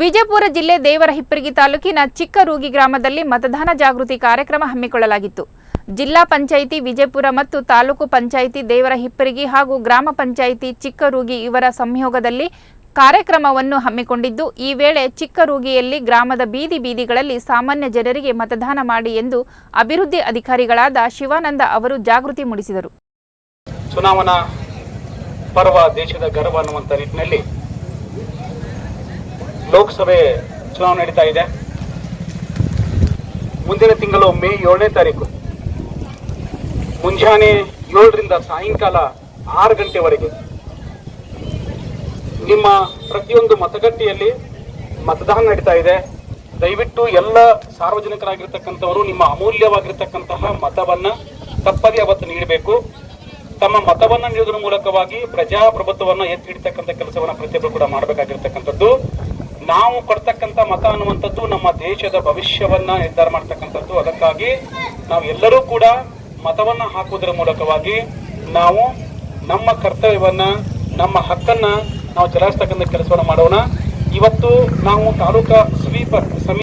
ವಿಜಯಪುರ ಜಿಲ್ಲೆ ದೇವರಹಿಪ್ಪರಗಿ ತಾಲೂಕಿನ ಚಿಕ್ಕರೂಗಿ ಗ್ರಾಮದಲ್ಲಿ ಮತದಾನ ಜಾಗೃತಿ ಕಾರ್ಯಕ್ರಮ ಹಮ್ಮಿಕೊಳ್ಳಲಾಗಿತ್ತು. ಜಿಲ್ಲಾ ಪಂಚಾಯಿತಿ ವಿಜಯಪುರ ಮತ್ತು ತಾಲೂಕು ಪಂಚಾಯಿತಿ ದೇವರಹಿಪ್ಪರಗಿ ಹಾಗೂ ಗ್ರಾಮ ಪಂಚಾಯಿತಿ ಚಿಕ್ಕರೂಗಿ ಇವರ ಸಂಯೋಗದಲ್ಲಿ ಕಾರ್ಯಕ್ರಮವನ್ನು ಹಮ್ಮಿಕೊಂಡಿದ್ದು, ಈ ವೇಳೆ ಚಿಕ್ಕರೂಗಿಯಲ್ಲಿ ಗ್ರಾಮದ ಬೀದಿ ಬೀದಿಗಳಲ್ಲಿ ಸಾಮಾನ್ಯ ಜನರಿಗೆ ಮತದಾನ ಮಾಡಿ ಎಂದು ಅಭಿವೃದ್ಧಿ ಅಧಿಕಾರಿಗಳಾದ ಶಿವಾನಂದ ಅವರು ಜಾಗೃತಿ ಮೂಡಿಸಿದರು. ಚುನಾವಣಾ ಪರ್ವ ದೇಶದ ಗರ್ವ ಅನ್ನುವಂಥ ನಿಟ್ಟಿನಲ್ಲಿ ಲೋಕಸಭೆ ಚುನಾವಣೆ ನಡೀತಾ ಇದೆ. ಮುಂದಿನ ತಿಂಗಳು ಮೇ ಏಳನೇ ತಾರೀಕು. ಮುಂಜಾನೆ ಏಳರಿಂದ ಸಾಯಂಕಾಲ ಆರು ಗಂಟೆವರೆಗೆ ನಿಮ್ಮ ಪ್ರತಿಯೊಂದು ಮತಗಟ್ಟೆಯಲ್ಲಿ ಮತದಾನ ನಡೀತಾ ಇದೆ. ದಯವಿಟ್ಟು ಎಲ್ಲ ಸಾರ್ವಜನಿಕರಾಗಿರ್ತಕ್ಕಂಥವರು, ನಿಮ್ಮ ಅಮೂಲ್ಯವಾಗಿರ್ತಕ್ಕಂತಹ ಮತವನ್ನ ತಪ್ಪದೇ ಅವತ್ತು ನೀಡಬೇಕು. ತಮ್ಮ ಮತವನ್ನ ನೀಡುವುದರ ಮೂಲಕವಾಗಿ ಪ್ರಜಾಪ್ರಭುತ್ವವನ್ನು ಎತ್ತಿ ಹಿಡಿತಕ್ಕಂಥ ಕೆಲಸವನ್ನ ಪ್ರತಿಯೊಬ್ಬರು ಕೂಡ ಮಾಡಬೇಕಾಗಿರ್ತಕ್ಕಂಥದ್ದು. ನಾವು ಕೊಡ್ತಕ್ಕಂಥ ಮತ ಅನ್ನುವಂಥದ್ದು ನಮ್ಮ ದೇಶದ ಭವಿಷ್ಯವನ್ನ ನಿರ್ಧಾರ ಮಾಡ್ತಕ್ಕಂಥದ್ದು. ಅದಕ್ಕಾಗಿ ನಾವು ಎಲ್ಲರೂ ಕೂಡ ಮತವನ್ನ ಹಾಕುವುದರ ಮೂಲಕವಾಗಿ ನಾವು ನಮ್ಮ ಕರ್ತವ್ಯವನ್ನ, ನಮ್ಮ ಹಕ್ಕನ್ನ ನಾವು ಚಲಾಯಿಸ್ತಕ್ಕಂಥ ಕೆಲಸವನ್ನು ಮಾಡೋಣ. ಇವತ್ತು ನಾವು ತಾಲೂಕಾ ಸ್ವೀಪರ್ ಸಮೀಪ